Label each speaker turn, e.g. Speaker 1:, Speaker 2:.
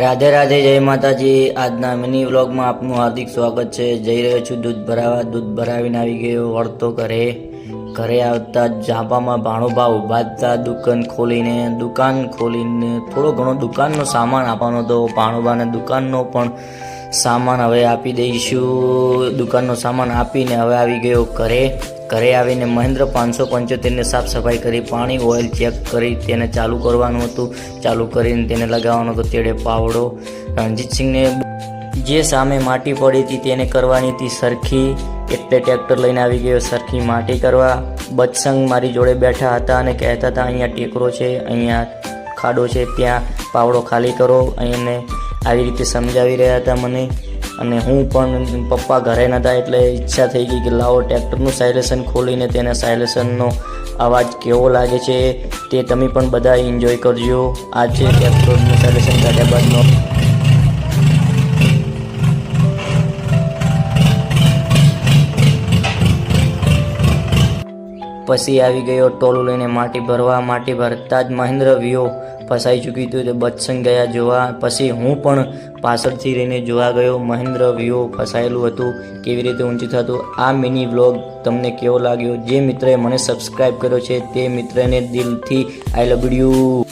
Speaker 1: રાધે રાધે જય માતાજી. આજના મિની વ્લોગમાં આપનું હાર્દિક સ્વાગત છે. જઈ રહ્યો છું દૂધ ભરાવા. દૂધ ભરાવીને આવી ગયો, વળતો ઘરે. ઘરે આવતા જાપામાં ભાણોભા ઊભા દુકાન ખોલીને દુકાન ખોલીને થોડો ઘણો દુકાનનો સામાન આપવાનો હતો. ભાણોભાને દુકાનનો પણ સામાન હવે આપી દઈશું. દુકાનનો સામાન આપીને હવે આવી ગયો ઘરે. ઘરે આવીને મહેન્દ્ર પાંચસો પંચોતેરને સાફ સફાઈ કરી, પાણી ઓઇલ ચેક કરી, તેને ચાલુ કરવાનું હતું. ચાલુ કરીને તેને લગાવવાનો હતો તેડે પાવડો. રણજીતસિંહને જે સામે માટી પડી હતી તેને કરવાની હતી સરખી. એટલે ટ્રેક્ટર લઈને આવી ગયો, સરખી માટી કરવા. બચસંગ મારી જોડે બેઠા હતા અને કહેતા હતા, અહીંયા ટેકરો છે, અહીંયા ખાડો છે, ત્યાં પાવડો ખાલી કરો. અહીંને આવી રીતે સમજાવી રહ્યા હતા મને. અને હું પણ પપ્પા ઘરે નહોતા એટલે ઈચ્છા થઈ ગઈ કે લાવો ટ્રેક્ટરનું સાયલેશન ખોલીને તેને સાયલેશનનો અવાજ કેવો લાગે છે તે તમે પણ બધા એન્જોય કરજો. આ છે ટ્રેક્ટરનું સાયલેશન કાઢ્યા બાદનો પછી આવી ગયો ટોલું લઈને માટી ભરવા, માટી ભરતા જ મહેન્દ્ર વિયો ફસાઈ ચૂક્યું હતું તે બત્સંગ ગયા જોવા. પછી હું પણ પાછળથી રહીને જોવા ગયો, મહેન્દ્ર વિયો ફસાયેલું હતું, કેવી રીતે ઊંચું થતું. આ મિની વ્લોગ તમને કેવો લાગ્યો? જે મિત્રએ મને સબસ્ક્રાઈબ કર્યો છે તે મિત્રને દિલથી આઈ લવ યુ